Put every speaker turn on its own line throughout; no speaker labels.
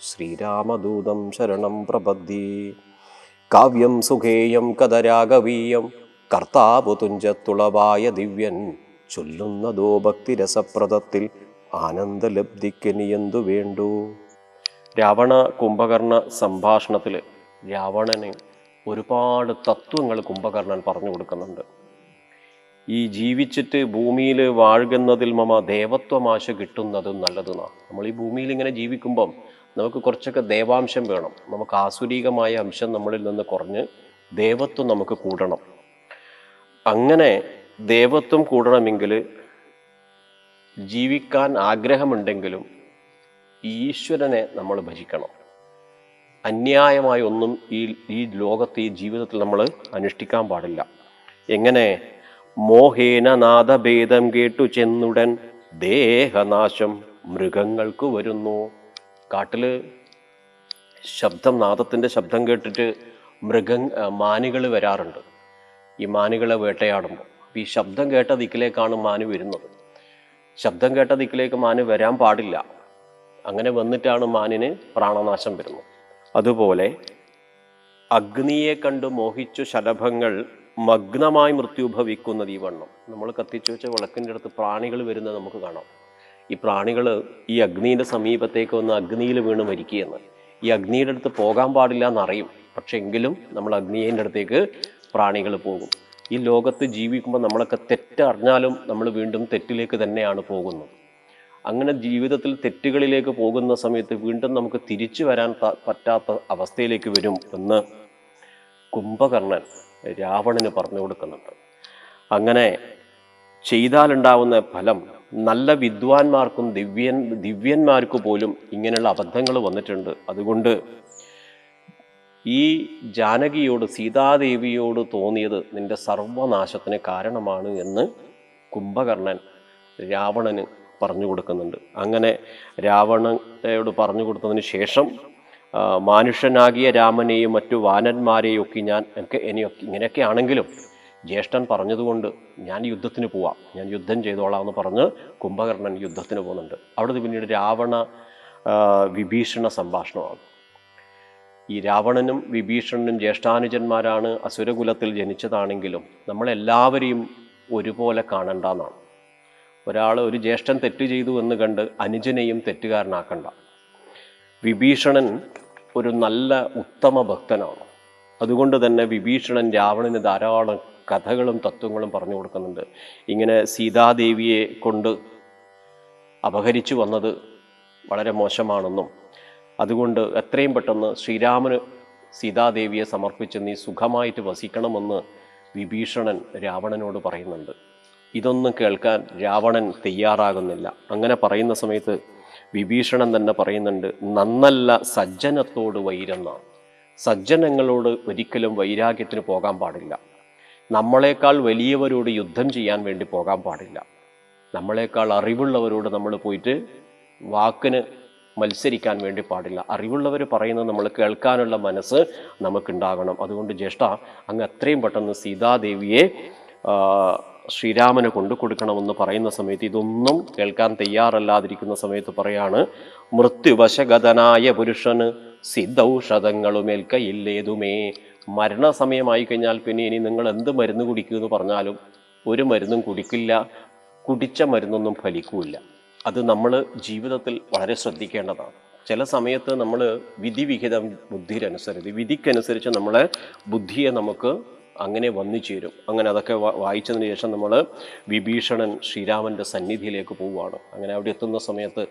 ശ്രീരാമദൂതം ശരണം പ്രപദ്ധി കാവ്യം സുഖേയം കഥരാഗവീയം കർത്താവു തുഞ്ചത്തുളവായ ദിവ്യൻ. ചൊല്ലുന്നതോ ഭക്തിരസപ്രദത്തിൽ ആനന്ദലബ്ധിക്കനിയെന്തു വേണ്ടു? രാവണ കുംഭകർണ സംഭാഷണത്തിൽ രാവണന് ഒരുപാട് തത്വങ്ങൾ കുംഭകർണൻ പറഞ്ഞു കൊടുക്കുന്നുണ്ട്. ഈ ജീവിച്ചിട്ട് ഭൂമിയിൽ വാഴുന്നതിൽ മമ ദേവത്വമാശ കിട്ടുന്നതും നല്ലതെന്നാണ് നമ്മൾ ഈ ഭൂമിയിൽ ഇങ്ങനെ ജീവിക്കുമ്പം നമുക്ക് കുറച്ചൊക്കെ ദേവാംശം വേണം. നമുക്ക് ആസുരീകമായ അംശം നമ്മളിൽ നിന്ന് കുറഞ്ഞ് ദേവത്വം നമുക്ക് കൂടണം. അങ്ങനെ ദേവത്വം കൂടണമെങ്കിൽ ജീവിക്കാൻ ആഗ്രഹമുണ്ടെങ്കിലും ഈശ്വരനെ നമ്മൾ ഭജിക്കണം. അന്യായമായ ഒന്നും ഈ ഈ ലോകത്ത് ഈ ജീവിതത്തിൽ നമ്മൾ അനുഷ്ഠിക്കാൻ പാടില്ല. എങ്ങനെ? മോഹേന നാദഭേദം കേട്ടു ചെന്നുടൻ ദേഹനാശം മൃഗങ്ങൾക്ക് വരുന്നു. കാട്ടിൽ ശബ്ദം നാദത്തിന്റെ ശബ്ദം കേട്ടിട്ട് മൃഗ മാനുകൾ വരാറുണ്ട്. ഈ മാനുകളെ വേട്ടയാടുമ്പോൾ. അപ്പോൾ ഈ ശബ്ദം കേട്ട ദിക്കിലേക്കാണ് മാന് വരുന്നത്. ശബ്ദം കേട്ട ദിക്കിലേക്ക് മാന് വരാൻ പാടില്ല. അങ്ങനെ വന്നിട്ടാണ് മാനിന് പ്രാണനാശം വരുന്നത്. അതുപോലെ അഗ്നിയെ കണ്ട് മോഹിച്ചു ശലഭങ്ങൾ മഗ്നമായി മൃത്യുഭവിക്കുന്നത് ഈ വണ്ണം. നമ്മൾ കത്തിച്ചു വെച്ച വിളക്കിന്റെ അടുത്ത് പ്രാണികൾ വരുന്നത് നമുക്ക് കാണാം. ഈ പ്രാണികൾ ഈ അഗ്നിയുടെ സമീപത്തേക്ക് വന്ന് അഗ്നിയിൽ വീണ് മരിക്കുകയെന്ന് ഈ അഗ്നിയുടെ അടുത്ത് പോകാൻ പാടില്ല എന്നറിയും. പക്ഷെ എങ്കിലും നമ്മൾ അഗ്നിയുടെ അടുത്തേക്ക് പ്രാണികൾ പോകും. ഈ ലോകത്ത് ജീവിക്കുമ്പോൾ നമ്മളൊക്കെ തെറ്ററിഞ്ഞാലും നമ്മൾ വീണ്ടും തെറ്റിലേക്ക് തന്നെയാണ് പോകുന്നത്. അങ്ങനെ ജീവിതത്തിൽ തെറ്റുകളിലേക്ക് പോകുന്ന സമയത്ത് വീണ്ടും നമുക്ക് തിരിച്ചു വരാൻ പറ്റാത്ത അവസ്ഥയിലേക്ക് വരും എന്ന് കുംഭകർണൻ രാവണന് പറഞ്ഞു കൊടുക്കുന്നുണ്ട്. അങ്ങനെ ചെയ്താലുണ്ടാവുന്ന ഫലം നല്ല വിദ്വാൻമാർക്കും ദിവ്യൻ ദിവ്യന്മാർക്ക് പോലും ഇങ്ങനെയുള്ള അബദ്ധങ്ങൾ വന്നിട്ടുണ്ട്. അതുകൊണ്ട് ഈ ജാനകിയോട് സീതാദേവിയോട് തോന്നിയത് നിന്റെ സർവനാശത്തിന് കാരണമാണ് എന്ന് കുംഭകർണൻ രാവണന് പറഞ്ഞു കൊടുക്കുന്നുണ്ട്. അങ്ങനെ രാവണയോട് പറഞ്ഞു കൊടുത്തതിന് ശേഷം മനുഷ്യനാകിയ രാമനെയും മറ്റു വാനന്മാരെയും ഒക്കെ ഞാൻ എനിക്ക് ഇനിയൊക്കെ ഇങ്ങനെയൊക്കെ ആണെങ്കിലും ജ്യേഷ്ഠൻ പറഞ്ഞതുകൊണ്ട് ഞാൻ യുദ്ധത്തിന് പോവാം. ഞാൻ യുദ്ധം ചെയ്തോളാം എന്ന് പറഞ്ഞ് കുംഭകർണൻ യുദ്ധത്തിന് പോകുന്നുണ്ട്. അവിടുത്തെ പിന്നീട് രാവണ വിഭീഷണ സംഭാഷണമാണ്. ഈ രാവണനും വിഭീഷണനും ജ്യേഷ്ഠാനുജന്മാരാണ് അസുരകുലത്തിൽ ജനിച്ചതാണെങ്കിലും നമ്മളെല്ലാവരെയും ഒരുപോലെ കാണണ്ടെന്നാണ്. ഒരാൾ ഒരു ജ്യേഷ്ഠൻ തെറ്റ് ചെയ്തു എന്ന് കണ്ട് അനുജനെയും തെറ്റുകാരനാക്കണ്ട. വിഭീഷണൻ ഒരു നല്ല ഉത്തമ ഭക്തനാണ്. അതുകൊണ്ട് തന്നെ വിഭീഷണൻ രാവണന് ധാരാളം കഥകളും തത്വങ്ങളും പറഞ്ഞു കൊടുക്കുന്നുണ്ട്. ഇങ്ങനെ സീതാദേവിയെ കൊണ്ട് അപഹരിച്ചു വന്നത് വളരെ മോശമാണെന്നും അതുകൊണ്ട് എത്രയും പെട്ടെന്ന് ശ്രീരാമന് സീതാദേവിയെ സമർപ്പിച്ച് നീ സുഖമായിട്ട് വസിക്കണമെന്ന് വിഭീഷണൻ രാവണനോട് പറയുന്നുണ്ട്. ഇതൊന്നും കേൾക്കാൻ രാവണൻ തയ്യാറാകുന്നില്ല. അങ്ങനെ പറയുന്ന സമയത്ത് വിഭീഷണൻ തന്നെ പറയുന്നുണ്ട് നന്നല്ല സജ്ജനത്തോട് വൈരെന്നാണ്. സജ്ജനങ്ങളോട് ഒരിക്കലും വൈരാഗ്യത്തിന് പോകാൻ പാടില്ല. നമ്മളെക്കാൾ വലിയവരോട് യുദ്ധം ചെയ്യാൻ വേണ്ടി പോകാൻ പാടില്ല. നമ്മളെക്കാൾ അറിവുള്ളവരോട് നമ്മൾ പോയിട്ട് വാക്കിന് മത്സരിക്കാൻ വേണ്ടി പാടില്ല. അറിവുള്ളവർ പറയുന്നത് നമ്മൾ കേൾക്കാനുള്ള മനസ്സ് നമുക്കുണ്ടാകണം. അതുകൊണ്ട് ജ്യേഷ്ഠ അങ്ങ് എത്രയും പെട്ടെന്ന് സീതാദേവിയെ ശ്രീരാമന് കൊണ്ടു കൊടുക്കണമെന്ന് പറയുന്ന സമയത്ത് ഇതൊന്നും കേൾക്കാൻ തയ്യാറല്ലാതിരിക്കുന്ന സമയത്ത് പറയാണ് മൃത്യുവശഗതനായ പുരുഷന് സിദ്ധൌഷധങ്ങളുമേൽക്കയില്ലേതുമേ മരണസമയമായി കഴിഞ്ഞാൽ പിന്നെ ഇനി നിങ്ങൾ എന്ത് മരുന്ന് കുടിക്കൂ എന്ന് പറഞ്ഞാലും ഒരു മരുന്നും കുടിക്കില്ല. കുടിച്ച മരുന്നൊന്നും ഫലിക്കൂല അത് നമ്മൾ ജീവിതത്തിൽ വളരെ ശ്രദ്ധിക്കേണ്ടതാണ്. ചില സമയത്ത് നമ്മൾ വിധിവിഹിതം ബുദ്ധിയിലനുസരിച്ച് വിധിക്കനുസരിച്ച് നമ്മളെ ബുദ്ധിയെ നമുക്ക് അങ്ങനെ വന്നു ചേരും. അങ്ങനെ അതൊക്കെ വായിച്ചതിന് ശേഷം നമ്മൾ വിഭീഷണൻ ശ്രീരാമന്റെ സന്നിധിയിലേക്ക് പോവുകയാണ്. അങ്ങനെ അവിടെ എത്തുന്ന സമയത്ത്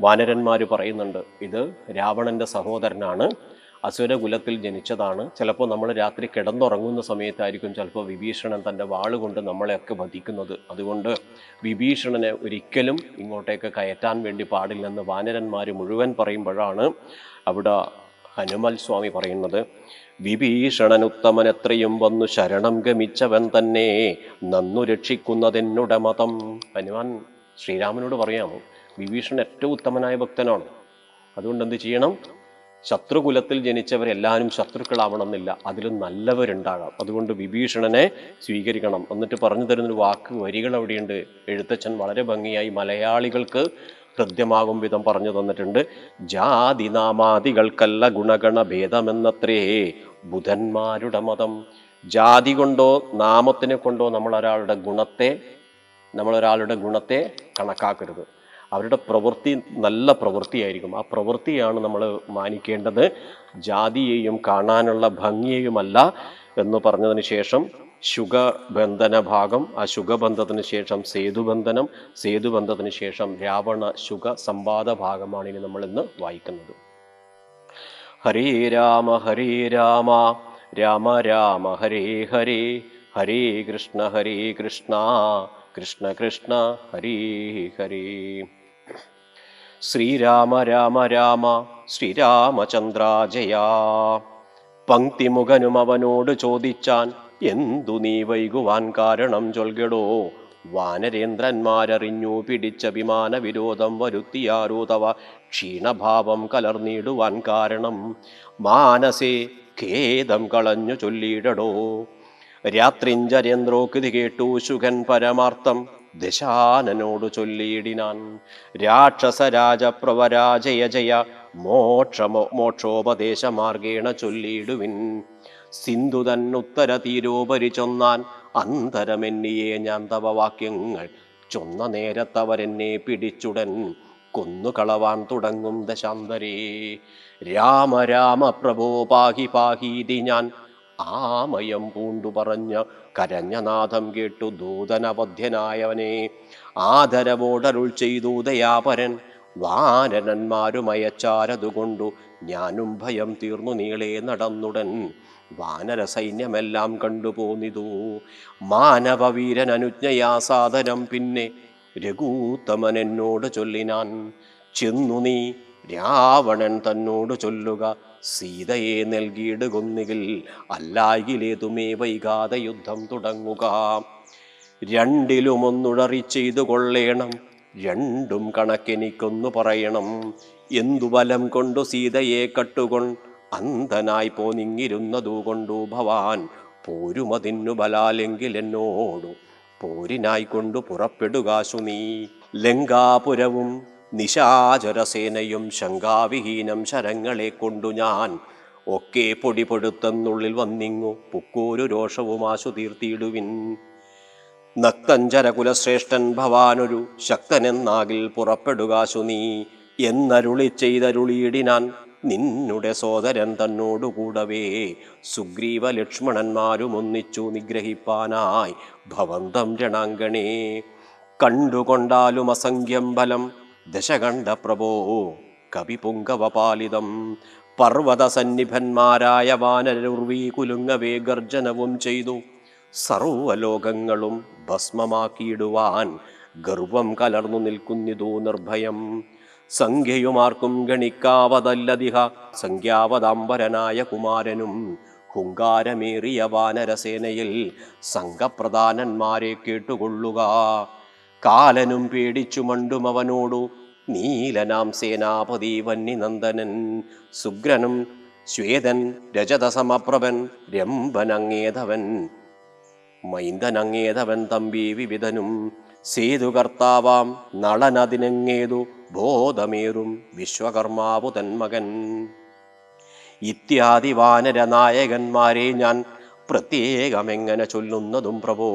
വാനരന്മാർ പറയുന്നുണ്ട് ഇത് രാവണന്റെ സഹോദരനാണ് അസുരകുലത്തിൽ ജനിച്ചതാണ്. ചിലപ്പോൾ നമ്മൾ രാത്രി കിടന്നുറങ്ങുന്ന സമയത്തായിരിക്കും ചിലപ്പോൾ വിഭീഷണൻ തന്റെ വാളുകൊണ്ട് നമ്മളെയൊക്കെ വധിക്കുന്നത്. അതുകൊണ്ട് വിഭീഷണനെ ഒരിക്കലും ഇങ്ങോട്ടേക്ക് കയറ്റാൻ വേണ്ടി പാടില്ലെന്ന് വാനരന്മാർ മുഴുവൻ പറയുമ്പോഴാണ് അവിടെ ഹനുമൽ സ്വാമി പറയുന്നത്. എത്രയും വന്നു ശരണം ഗമിച്ചവൻ തന്നെ. നന്നു രക്ഷിക്കുന്നതെന്നുട മതം. ഹനുമാൻ ശ്രീരാമനോട് പറയാമോ? വിഭീഷണൻ ഏറ്റവും ഉത്തമനായ ഭക്തനാണ്. അതുകൊണ്ട് എന്ത് ചെയ്യണം? ശത്രുകുലത്തിൽ ജനിച്ചവരെല്ലാവരും ശത്രുക്കളാവണമെന്നില്ല. അതിലും നല്ലവരുണ്ടാകാം. അതുകൊണ്ട് വിഭീഷണനെ സ്വീകരിക്കണം. എന്നിട്ട് പറഞ്ഞു തരുന്നൊരു വാക്ക് വരികൾ അവിടെയുണ്ട് എഴുത്തച്ഛൻ വളരെ ഭംഗിയായി മലയാളികൾക്ക് ഹൃദ്യമാകും വിധം പറഞ്ഞു തന്നിട്ടുണ്ട്. ജാതിനാമാദികൾക്കല്ല ഗുണഗണ ഭേദമെന്നത്രേ. ബുധന്മാരുടെ മതം. ജാതി കൊണ്ടോ നാമത്തിനെ കൊണ്ടോ നമ്മൾ ഒരാളുടെ ഗുണത്തെ നമ്മളൊരാളുടെ ഗുണത്തെ കണക്കാക്കരുത്. അവരുടെ പ്രവൃത്തി നല്ല പ്രവൃത്തിയായിരിക്കും. ആ പ്രവൃത്തിയാണ് നമ്മൾ മാനിക്കേണ്ടത്. ജാതിയെയും കാണാനുള്ള ഭംഗിയെയുമല്ല എന്ന് പറഞ്ഞതിന് ശേഷം ശുഗബന്ധന ഭാഗം ആ ശുഗബന്ധത്തിന് ശേഷം സേതുബന്ധനം സേതുബന്ധത്തിന് ശേഷം രാവണ ശുഗ സംവാദ ഭാഗമാണ് ഇനി നമ്മൾ ഇന്ന് വായിക്കുന്നത്. ഹരേ രാമ ഹരേ രാമ രാമ രാമ ഹരേ ഹരേ ഹരേ കൃഷ്ണ ഹരേ കൃഷ്ണ കൃഷ്ണ കൃഷ്ണ ഹരേ ഹരേ. ശ്രീരാമ രാമ രാമ ശ്രീരാമചന്ദ്രാജയാ പങ്ക്തിമുഖനും അവനോട് ചോദിച്ചാൻ എന്തു നീ വൈകുവാൻ കാരണം ചൊൽകടോ? വാനരേന്ദ്രന്മാരറിഞ്ഞു പിടിച്ച വിമാന വിരോധം വരുത്തിയാരോ തവ? ക്ഷീണഭാവം കലർന്നിടുവാൻ കാരണം മാനസേ ഖേദം കളഞ്ഞു ചൊല്ലിയിടടോ? രാത്രിഞ്ചരേന്ദ്രോക്തി കേട്ടു ശുഖൻ പരമാർത്ഥം ദശാനനോട് ചൊല്ലിയിടിനാൻ. രാക്ഷസ രാജപ്രവരാജയ ജയ മോക്ഷമോ മോക്ഷോപദേശമാർഗേണ ചൊല്ലിയിടുവിൻ. സിന്ധു തന്നുത്തര തീരോപരി ചൊന്നാൻ അന്തരമെന്നിയെ ഞാൻ തവ വാക്യങ്ങൾ ചൊന്ന നേരത്തവരെന്നെ പിടിച്ചുടൻ കൊന്നുകളവാൻ തുടങ്ങും ദശാന്തരേ. രാമ രാമ പ്രഭോ പാഹി പാഹീതി ഞാൻ ആമയം പൂണ്ടു പറഞ്ഞ കരഞ്ഞ നാഥം കേട്ടു ദൂതനവധ്യനായവനെ. ആദരവോടരുൾ ചെയ്തു ദയാപരൻ. വാനരന്മാരുമയച്ചാരതുകൊണ്ടു ഞാനും ഭയം തീർന്നു നീളെ നടന്നുടൻ. വാനര സൈന്യമെല്ലാം കണ്ടുപോന്നിതു മാനവവീരൻ അനുജ്ഞയാ സാധനം പിന്നെ രഘൂത്തമൻ എന്നോട് ചൊല്ലിനാൻ. ചെന്നു നീ രാവണൻ തന്നോട് ചൊല്ലുക. സീതയെ നൽകിയിടുകൊന്നുകിൽ അല്ലായിലേതുമേ വൈകാതെ യുദ്ധം തുടങ്ങുക. രണ്ടിലും ഒന്നുടറി ചെയ്തു കൊള്ളേണം രണ്ടും കണക്കെനിക്കൊന്നു പറയണം. എന്തു ബലം കൊണ്ടു സീതയെ കട്ടുകൊൺ അന്ധനായി പോനിങ്ങിരുന്നതു കൊണ്ടു ഭവാൻ പോരുമതിന്നു ബലാലെങ്കിൽ എന്നോടു പോരിനായി കൊണ്ടു പുറപ്പെടുകാശു നീ ലങ്കാപുരവും നിശാചരസേനയും ശങ്കാവിഹീനം ശരങ്ങളെ കൊണ്ടു ഞാൻ. ഒക്കെ പൊടി പൊടുത്തെന്നുള്ളിൽ വന്നിങ്ങു പുക്കൂരു രോഷവും ആശു തീർത്തിയിടുവിൻ നക്തഞ്ചരകുലശ്രേഷ്ഠൻ ഭവാനൊരു ശക്തനെന്നാകിൽ പുറപ്പെടുകാശു നീ. എന്നരുളി ചെയ്തരുളിയിടിനാൻ നിന്നുടെ സോദരൻ തന്നോടുകൂടവേ. സുഗ്രീവ ലക്ഷ്മണന്മാരും ഒന്നിച്ചു നിഗ്രഹിപ്പാനായി ഭവന്തം രണാങ്കണേ കണ്ടുകൊണ്ടാലും അസംഖ്യം ബലം ദശകണ്ഠ പ്രഭോ കവിപുങ്കവപാലിതം. പർവതസന്നിഭന്മാരായ വാനരുർവീ കുലുങ്ങവേ ഗർജനവും ചെയ്തു. സർവലോകങ്ങളും ഭസ്മമാക്കിയിടുവാൻ ഗർവം കലർന്നു നിൽക്കുന്നിതു നിർഭയം. സംഖ്യയുമാർക്കും ഗണിക്കാവതല്ലതിഹ. സംഖ്യാവതാംബരനായ കുമാരനും ഹുങ്കാരമേറിയ വാനരസേനയിൽ സംഘപ്രധാനന്മാരെ കേട്ടുകൊള്ളുക. കാലനും പേടിച്ചു മണ്ടും അവനോടു നീലനാം സേനാപതി വന്യനന്ദനൻ സുഗ്രനും ശ്വേതൻ രജതസമപ്രഭൻ രംഭനങ്ങേതവൻ മൈന്ദനങ്ങേതവൻ തമ്പി വിവിധനും സേതുകർത്താവാം നളനതിനങ്ങേതു ബോധമേറും വിശ്വകർമാവു തന്മകൻ ഇത്യാദി വാനര നായകന്മാരെ ഞാൻ പ്രത്യേകമെങ്ങനെ ചൊല്ലുന്നതും പ്രഭോ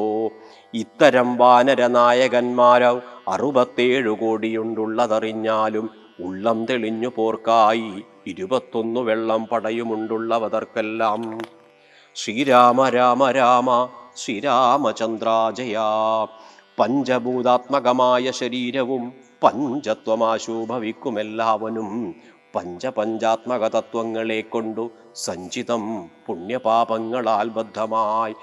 ഇത്തരം വാനരനായകന്മാർ അറുപത്തേഴു കോടിയുണ്ടുള്ളതറിഞ്ഞാലും ഉള്ളം തെളിഞ്ഞു പോർക്കായി ഇരുപത്തൊന്നു വെള്ളം പടയുമുണ്ടുള്ളവതർക്കെല്ലാം. ശ്രീരാമ രാമ രാമ ശ്രീരാമചന്ദ്രാജയ പഞ്ചഭൂതാത്മകമായ ശരീരവും പഞ്ചത്വമാശോഭവിക്കുമെല്ലാവനും പഞ്ചപഞ്ചാത്മക തത്വങ്ങളെ കൊണ്ടു സഞ്ചിതം പുണ്യപാപങ്ങളാൽ ബദ്ധമായി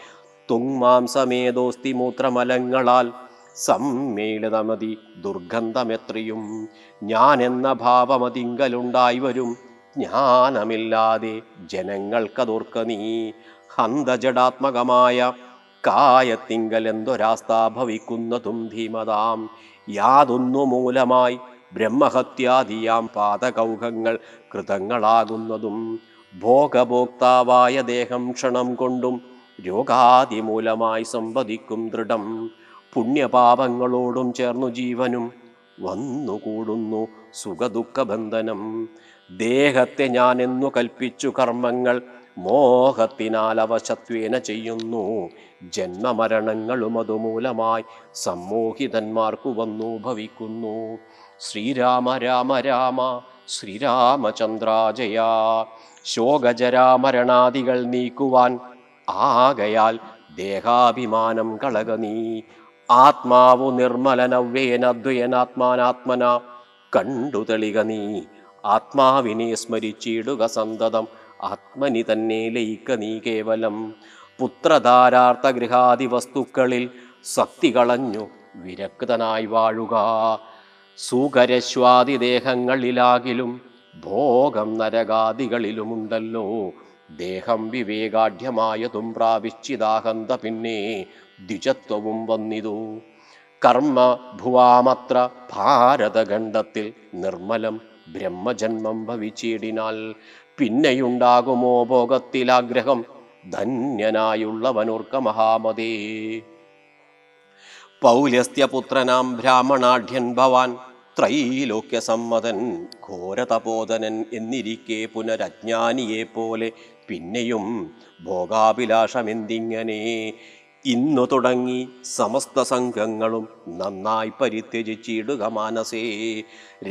തുങ്മാംസമേതോസ്തി മൂത്രമലങ്ങളാൽ സമ്മേളിതമതി ദുർഗന്ധമെത്രയും ഞാൻ എന്ന ഭാവമതിങ്കലുണ്ടായി വരും. ജ്ഞാനമില്ലാതെ ജനങ്ങൾക്കതോർക്ക നീ. ഹന്തജടാത്മകമായ കായത്തിങ്കൽ എന്തൊരാസ്ഥ ഭവിക്കുന്നതും ധീമതാം. യാതൊന്നു മൂലമായി ബ്രഹ്മഹത്യാദിയാം പാതകൗഹങ്ങൾ കൃതങ്ങളാകുന്നതും. ഭോഗഭോക്താവായ ദേഹം ക്ഷണം കൊണ്ടും രോഗാദി മൂലമായി സമ്പദിക്കും ദൃഢം. പുണ്യപാപങ്ങളോടും ചേർന്നു ജീവനും വന്നുകൂടുന്നു സുഖദുഃഖബന്ധനം. ദേഹത്തെ ഞാൻ എന്നു കൽപ്പിച്ചു കർമ്മങ്ങൾ മോഹത്തിനാൽ അവശത്വേന ചെയ്യുന്നു. ജന്മമരണങ്ങളും അതുമൂലമായി സമ്മോഹിതന്മാർക്കു വന്നു ഭവിക്കുന്നു. ശ്രീരാമ രാമ രാമ ശ്രീരാമചന്ദ്രാജയ. ശോകജരാമരണാദികൾ നീക്കുവാൻ ആകയാൽ ദേഹാഭിമാനം കളക നീ. ആത്മാവു നിർമ്മലനവ്യേനദ്വയനാത്മാനാത്മന കണ്ടു തെളിക നീ. ആത്മാവിനെ സ്മരിച്ചിടുക സന്തതം. ആത്മനി തന്നെ ലയിക്ക നീ കേവലം. പുത്രധാരാർത്ഥ ഗൃഹാദി വസ്തുക്കളിൽ സക്തി കളഞ്ഞു വിരക്തനായി വാഴുക. സുഖരശ്വാദി ദേഹങ്ങളിലാകിലും ഭോഗം നരകാദികളിലുമുണ്ടല്ലോ. ദേഹം വിവേകാഢ്യമായതും പ്രാപിച്ചിതാഹന്ത പിന്നെ ദ്വിജത്വവും വന്നിതു. കർമ്മ ഭുവാമത്ര ഭാരതഖണ്ഡത്തിൽ നിർമ്മലം ബ്രഹ്മജന്മം ഭവിച്ചിടിനാൽ പിന്നെയുണ്ടാകുമോ ഭോഗത്തിലാഗ്രഹം ധന്യനായുള്ളവനോർക്ക മഹാമതേ. പൗലസ്ത്യപുത്രനാം ബ്രാഹ്മണാഢ്യൻ ഭവാൻ ത്രൈലോക്യസമ്മതൻ ഘോരതപോതനൻ എന്നിരിക്കെ പുനരജ്ഞാനിയെ പോലെ പിന്നെയും ഭോഗാഭിലാഷമെന്തിങ്ങനെ? ഇന്നു തുടങ്ങി സമസ്ത സംഘങ്ങളും നന്നായി പരിത്യജിച്ചിടുക മാനസേ.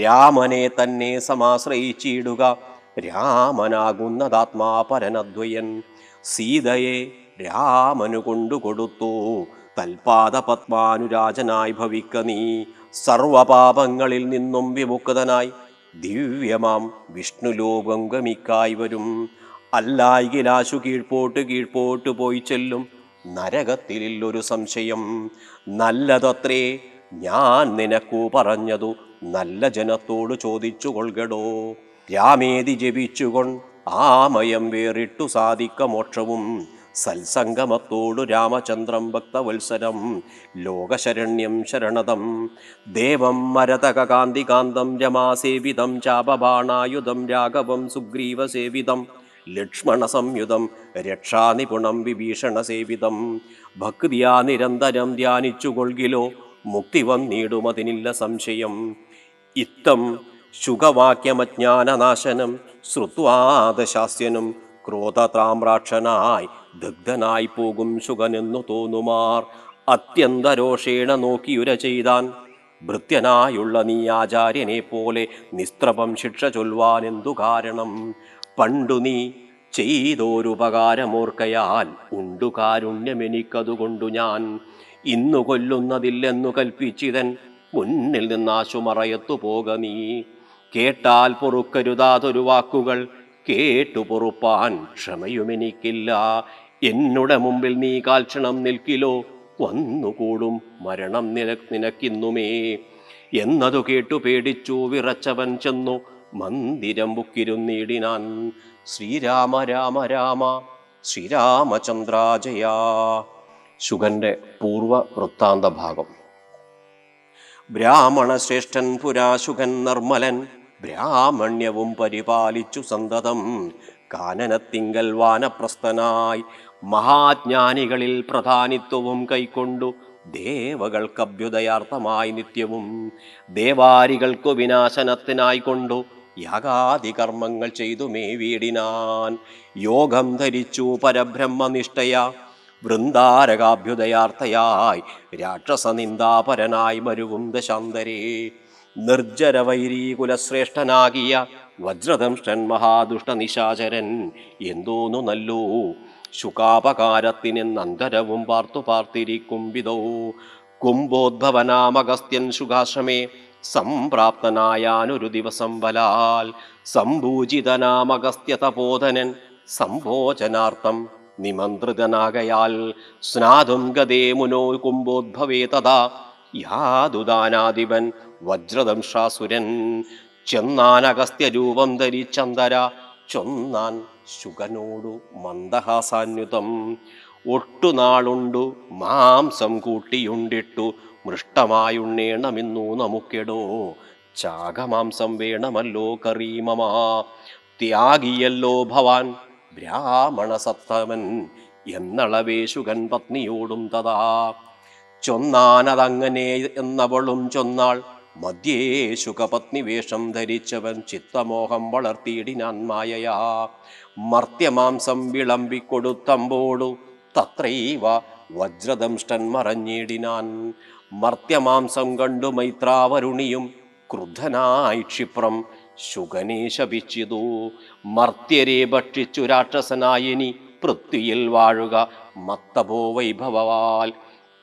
രാമനെ തന്നെ സമാശ്രയിച്ചിടുക. രാമനാകുന്നതാത്മാ പരനദ്വയൻ സീതയെ രാമനു കൊണ്ടുകൊടുത്തു. തൽപാദ പത്മാനുരാജനായി ഭവിക്ക നീ. സർവപാപങ്ങളിൽ നിന്നും വിമുക്തനായി. ദിവ്യമാം വിഷ്ണുലോകം ഗമിക്കായി വരും. അല്ലായികിലാശു കീഴ്പോട്ട് കീഴ്പോട്ട് പോയി ചെല്ലും. ഒരു സംശയം. നല്ലതത്രേ ഞാൻ നിനക്കു പറഞ്ഞതു. നല്ല ജനത്തോട് ചോദിച്ചു കൊൾകടോ. രാമേതി ജപിച്ചുകൊൺ ആമയം വേറിട്ടു സാധിക്ക മോക്ഷവും. സത്സംഗമത്തോടു രാമചന്ദ്രം ഭക്തവത്സരം. ലോകശരണ്യം ശരണതം. ദേവം മരതകാന്തികാന്തം രമാസേവിതം. ചാപബാണായുധം രാഘവം സുഗ്രീവസേവിതം. ലക്ഷ്മണസംയുതം രക്ഷാനിപുണം വിഭീഷണ സേവിതം ഭക്തിയാ നിരന്തരം ധ്യാനിച്ചുകൊൾകിലോ മുക്തി വന്നിടുമതിനില്ല സംശയം. ഇത്തം ശുഖവാക്യമജ്ഞാനനാശനം ശ്രുത്വാദശാസ്യനും ക്രോധതാമ്രാക്ഷനായി ദഗ്ധനായി പോകും ശുഖനെന്നു തോന്നുമാർ. അത്യന്തരോഷേണ നോക്കിയുര ചെയ്താൻ ഭൃത്യനായുള്ള നീ ആചാര്യനെ പോലെ നിസ്ത്രപം ശിക്ഷ ചൊല്ലുവാനെന്തു കാരണം? പണ്ടു നീ ചെയ്തോരുപകാരമോർക്കയാൽ ഉണ്ടു കാരുണ്യമെനിക്കതുകൊണ്ടു ഞാൻ. ഇന്നു കൊല്ലുന്നതില്ലെന്നു കൽപ്പിച്ചിതൻ മുന്നിൽ നിന്നാശുമറയത്തു പോക നീ. കേട്ടാൽ പൊറുക്കരുതാതൊരു വാക്കുകൾ കേട്ടു പൊറുപ്പാൻ ക്ഷമയുമെനിക്കില്ല. എന്നുടെ മുമ്പിൽ നീ കാൽക്ഷണം നിൽക്കിലോ വന്നുകൂടും മരണം നിനക്കിന്നുമേ. എന്നതു കേട്ടു പേടിച്ചു വിറച്ചവൻ ചെന്നു മന്ദിരം ബുക്കിരുന്നീടിനാൻ ശ്രീരാമ രാമ രാമ ശ്രീരാമചന്ദ്രാജയ. ശുഗന്റെ പൂർവ വൃത്താന്ത ഭാഗം. ബ്രാഹ്മണ ശ്രേഷ്ഠൻ പുരാശുഖൻ നിർമ്മലൻ ബ്രാഹ്മണ്യവും പരിപാലിച്ചു സന്തതം. കാനനത്തിങ്കൽ വാനപ്രസ്ഥനായി മഹാജ്ഞാനികളിൽ പ്രധാനിത്വവും കൈക്കൊണ്ടു ദേവകൾക്കഭ്യുദയാർത്ഥമായി നിത്യവും ദേവാരികൾക്കു വിനാശനത്തിനായി കൊണ്ടു യാഗാദി കർമ്മങ്ങൾ ചെയ്തു മേ വീടിനാൻ യോഗം ധരിച്ചു പരബ്രഹ്മനിഷ്ഠയ. വൃന്ദാരകാഭ്യുദയാർത്ഥയായി രാക്ഷസനിന്ദാപരനായി മരുവും ദശാന്തരേ. നിർജരവൈരീ കുലശ്രേഷ്ഠനാകിയ വജ്രദംഷ്ടൻ മഹാദുഷ്ടനിശാചരൻ എന്തോന്നു നല്ലോ. ശുകാപകാരത്തിനെന്നന്തരവും പാർത്തു പാർത്തിരിക്കും വിധോ. കുംഭോദ്ഭവനാമഗസ്ത്യൻ ശുകാശ്രമേ സംപ്രാപ്തനായാനൊരു ദിവസം വലാൽ. സംഭൂജിതനാമഗസ്ത്യതബോധനൻ സംഭോജനാർത്ഥം നിമന്ത്രിതനാകയാൽ. സ്നാതും ഗതേ മുനോ കുംഭോദ്ഭവേ തഥാ യാതുദാനാധിപൻ വജ്രദംശാസുരൻ ചെന്നാനഗസ്ത്യരൂപം ധരിച്ചന്തര ചൊന്നാൻ ശുഗനോടു മന്ദഹാസാന്യുതം ഒട്ടുനാളുണ്ടു മാംസം കൂട്ടിയുണ്ടിട്ടു മൃഷ്ടമായുണ്ണേണമെന്നു നമുക്കെടോ. ചാകമാംസം വേണമല്ലോ കറീമമാ ത്യാഗിയല്ലോ ഭവാൻ ബ്രാഹ്മണസത്തമൻ എന്നളവേശുകൻ പത്നിയോടും തഥാ. ചൊന്നാനതങ്ങനെ എന്നവളും ചൊന്നാൾ മധ്യേ ശുഖപത്നി വേഷം ധരിച്ചവൻ ചിത്തമോഹം വളർത്തിയിടിനാൻ മായയാ. മർത്യമാംസം വിളമ്പിക്കൊടുത്തമ്പോടു തത്രൈവ വജ്രദംഷ്ടൻ മറഞ്ഞിടിനാൻ. മർത്യമാംസം കണ്ടു മൈത്രാവരുണിയും ക്രുദ്ധനായി ക്ഷിപ്രം. ശുഗനെ ശപിച്ചിതു മർത്യരെ ഭക്ഷിച്ചു രാക്ഷസനായിനി പൃഥ്വിയിൽ വാഴുക മത്തപോ വൈഭവാൽ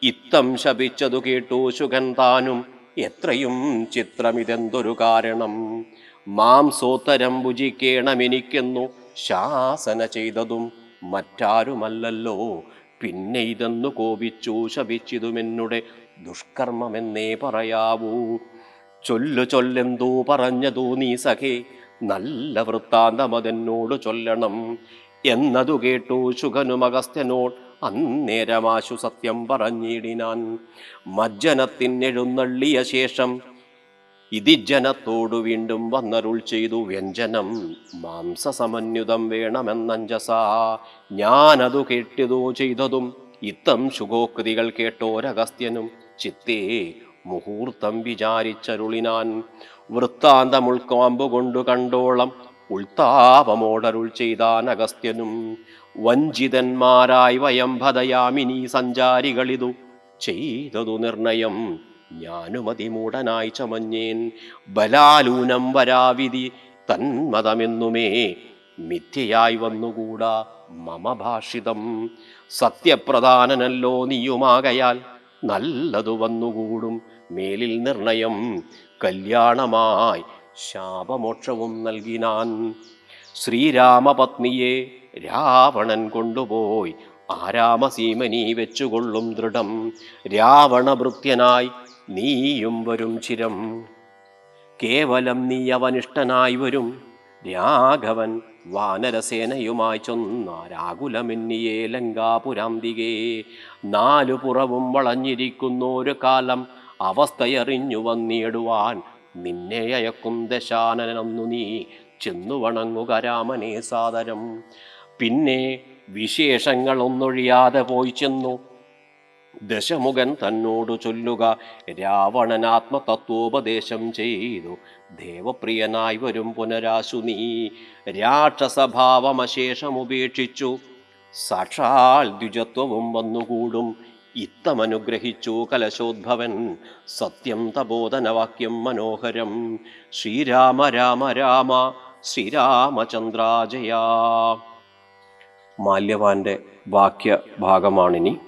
ഇത്തം ശപിച്ചതു കേട്ടു ശുഗൻ താനും എത്രയും ചിത്രമിതെന്തൊരു കാരണം? മാംസോത്തരം ഭുജിക്കേണമെനിക്കെന്നു ശാസന ചെയ്തതും മറ്റാരുമല്ലല്ലോ. പിന്നെ ഇതെന്നു കോപിച്ചു ശപിച്ചിതുമെന്നുടെ ദുഷ്കർമ്മമെന്നേ പറയാവൂ. ചൊല്ലു ചൊല്ലെന്തോ പറഞ്ഞതോ നീ സഖേ. നല്ല വൃത്താന്തമതെന്നോട് ചൊല്ലണം. എന്നതു കേട്ടു ശുഖനും അഗസ്ത്യനോട് അന്നേരമാശു സത്യം പറഞ്ഞിടിനാൻ. മജ്ജനത്തിനെഴുന്നള്ളിയ ശേഷം ഇതിജനത്തോടു വീണ്ടും വന്നരുൾ ചെയ്തു വ്യഞ്ജനം. മാംസസമന്യുതം വേണമെന്നഞ്ചസ. ഞാനതു കേട്ടതോ ചെയ്തതും ഇത്തം ശുഖോക്തികൾ കേട്ടോരഗസ്ത്യനും ചിത്തേ മുഹൂർത്തം വിചാരിച്ചരുളിനാൻ. വൃത്താന്തമുൾക്കാമ്പുകൊണ്ടു കണ്ടോളം ഉൾത്താപമോടരുൾ ചെയ്താൻ അഗസ്ത്യനും. വഞ്ചിതന്മാരായി വയം ഭതയാമിനി സഞ്ചാരികളിതു. ചെയ്തതു നിർണയം ഞാനുമതിമൂടനായി ചമഞ്ഞേൻ. ബലാലൂനം വരാവിധി തന്മതമെന്നുമേ മിഥ്യയായി വന്നുകൂടാ മമ ഭാഷിതം സത്യപ്രധാനനല്ലോ നീയുമാകയാൽ നല്ലതു വന്നുകൂടും. മേലിൽ നിർണയം കല്യാണമായി ശാപമോക്ഷവും നൽകിനാൻ. ശ്രീരാമപത്നിയെ രാവണൻ കൊണ്ടുപോയി ആരാമസീമനി വെച്ചുകൊള്ളും ദൃഢം. രാവണഭൃത്യനായി നീയും വരും ചിരം. കേവലം നീ അവനിഷ്ടനായി വരും രാഘവൻ വാനരസേനയുമായി ചൊന്നാരാകുലമെന്നിയേ ലങ്കാപുരാന്തികേ നാലു പുറവും വളഞ്ഞിരിക്കുന്നൊരു കാലം അവസ്ഥയറിഞ്ഞു വന്നിടുവാൻ നിന്നെ അയക്കും ദശാനനന്നു നീ. ചെന്നു വണങ്ങുക രാമനെ സാദരം. പിന്നെ വിശേഷങ്ങളൊന്നൊഴിയാതെ പോയി ചെന്നു. ദശമുഖൻ തന്നോടു ചൊല്ലുക രാവണൻ ആത്മതത്വോപദേശം ചെയ്തു. ദേവപ്രിയനായി വരും പുനരാശു നീ. രാക്ഷസഭാവമശേഷമുപേക്ഷിച്ചു. സാക്ഷാൽ ദ്വിജത്വവും വന്നുകൂടും. ഇത്തമനുഗ്രഹിച്ചു കലശോദ്ഭവൻ. സത്യം തബോധനവാക്യം മനോഹരം. ശ്രീരാമ രാമ രാമ ശ്രീരാമചന്ദ്രാജയാ. മാല്യവാന്റെ വാക്യ ഭാഗമാണിനി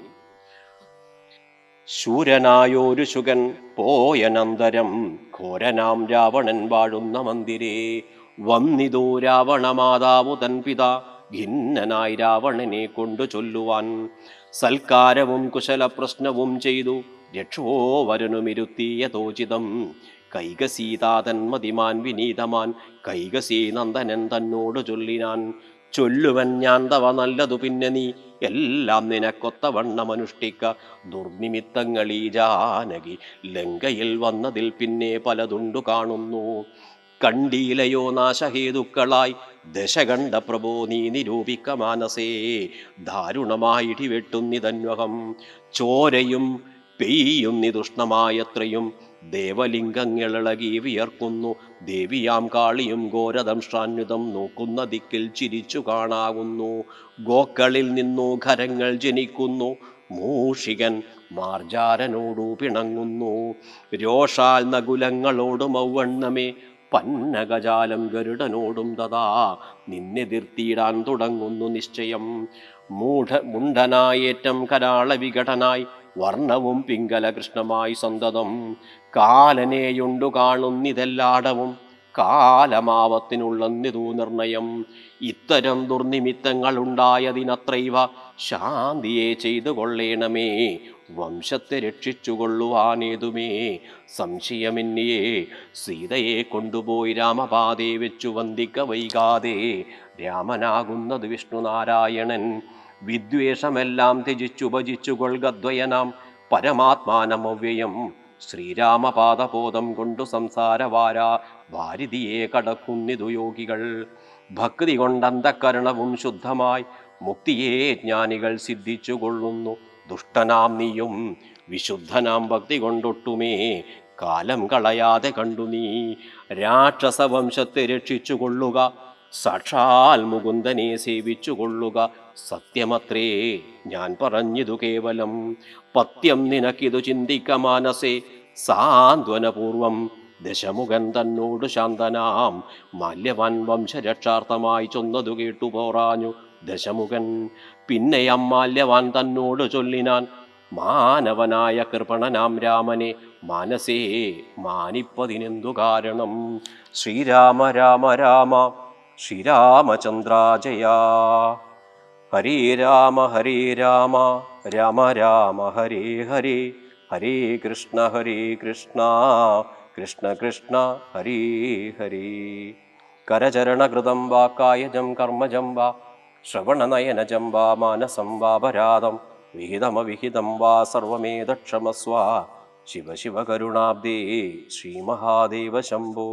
ശൂരനായോരു ശുകൻ പോയനന്തരം ഘോരനാം രാവണൻ വാഴുന്ന മന്ദിരേ. വന്നിതോ രാവണമാതാവു തൻ പിത ഭിന്നനായി രാവണനെ കൊണ്ടു ചൊല്ലുവാൻ. സൽക്കാരവും കുശല പ്രശ്നവും ചെയ്തു രക്ഷോ വരനുമിരുത്തിയതോചിതം കൈകസീതാതന്മതിമാൻ വിനീതമാൻ കൈകസീ നന്ദനൻ തന്നോട് ചൊല്ലിനാൻ. ചൊല്ലുവൻ ഞാൻ തവ നല്ലതു പിന്നെ നീ. എല്ലാം നിനക്കൊത്തവണ്ണം അനുഷ്ഠിക്ക ദുർനിമിത്തങ്ങൾ ഈ ജാനകി ലങ്കയിൽ വന്നതിൽ പിന്നെ പലതുണ്ടു കാണുന്നു. കണ്ടീലയോ നാശഹേതുക്കളായി. ദശകണ്ഠ പ്രഭോ നീ നിരൂപിക്ക മാനസേ. ദാരുണമായിടിവെട്ടുന്നിതന്വഹം ചോരയും പെയ്യുന്നിതുഷ്ണമായത്രയും ദേവലിംഗങ്ങളിളകി വിയർക്കുന്നു. ദേവിയാം കാളിയും ഘോരദംഷ്ടാന്യുതം നോക്കുന്ന ദിക്കിൽ ചിരിച്ചു കാണാകുന്നു. ഗോക്കളിൽ നിന്നു ഖരങ്ങൾ ജനിക്കുന്നു. മൂഷികൻ മാർജാരനോടു പിണങ്ങുന്നു. രോഷാൽ നകുലങ്ങളോടും ഔവണ്ണമേ പന്നകജാലം ഗരുഡനോടും തഥാ നിന്നെതിർത്തിയിടാൻ തുടങ്ങുന്നു നിശ്ചയം. മൂഢ മുണ്ടനായേറ്റം കരാള വിഘടനായി വർണവും പിങ്കല കൃഷ്ണമായി സന്തതം. കാലനെയുണ്ടു കാണുന്നിതെല്ലാടവും കാലമാവത്തിനുള്ളന്നിതു നിർണയം. ഇത്തരം ദുർനിമിത്തങ്ങൾ ഉണ്ടായതിനത്രൈവ ശാന്തിയെ ചെയ്തു കൊള്ളേണമേ വംശത്തെ രക്ഷിച്ചുകൊള്ളുവാനേതുമേ. സംശയമെന്നിയെ സീതയെ കൊണ്ടുപോയി രാമപാതയെ വെച്ചു വന്ദിക്ക വൈകാതെ. രാമനാകുന്നത് വിഷ്ണുനാരായണൻ വിദ്വേഷമെല്ലാം ത്യജിച്ചുപജിച്ചു കൊൾഗദ്വയനാം പരമാത്മാനമവ്യയം. ശ്രീരാമപാദബോധം കൊണ്ടു സംസാരവാര വാരിധിയെ കടക്കുന്നിതു യോഗികൾ ഭക്തി കൊണ്ടന്തക്കരണവും ശുദ്ധമായി മുക്തിയെ ജ്ഞാനികൾ സിദ്ധിച്ചു കൊള്ളുന്നു ദുഷ്ടനാം നീയും വിശുദ്ധനാം ഭക്തി കൊണ്ടൊട്ടുമേ കാലം കളയാതെ കണ്ടു നീ. രാക്ഷസവംശത്തെ രക്ഷിച്ചു കൊള്ളുക സാക്ഷാൽ മുകുന്ദനെ സേവിച്ചു കൊള്ളുക സത്യമത്രേ ഞാൻ പറഞ്ഞിതു കേവലം. പത്യം നിനക്കിതു ചിന്തിക്ക മാനസേ. സാന്ത്വനപൂർവം ദശമുഖൻ തന്നോട് ശാന്തനാം. മാല്യവാൻ വംശരക്ഷാർത്ഥമായി ചൊന്നതു കേട്ടു പോറാഞ്ഞു ദശമുഖൻ. പിന്നെ അമ്മാല്യവാൻ തന്നോട് ചൊല്ലിനാൻ മാനവനായ കൃപണനാം രാമനെ മാനസേ മാനിപ്പതിനെന്തു കാരണം? ശ്രീരാമ രാമ രാമ ശ്രീരാമചന്ദ്രാജയ. ഹരേ രാമ ഹരേ രാമ രാമ രാമ ഹരേ ഹരേ ഹരേ കൃഷ്ണ ഹരേ കൃഷ്ണ കൃഷ്ണ കൃഷ്ണ ഹരേ ഹരേ. കരചരണകൃതം വാ കായജം കർമ്മജം വാ ശ്രവണനയനജം വാ മാനസം വാപരാധം വിഹിതമവിഹിതം വാ സർവമേതക്ഷമസ്വ ശിവ ശിവ കരുണാബ്ദേ ശ്രീമഹാദേവ ശംഭോ.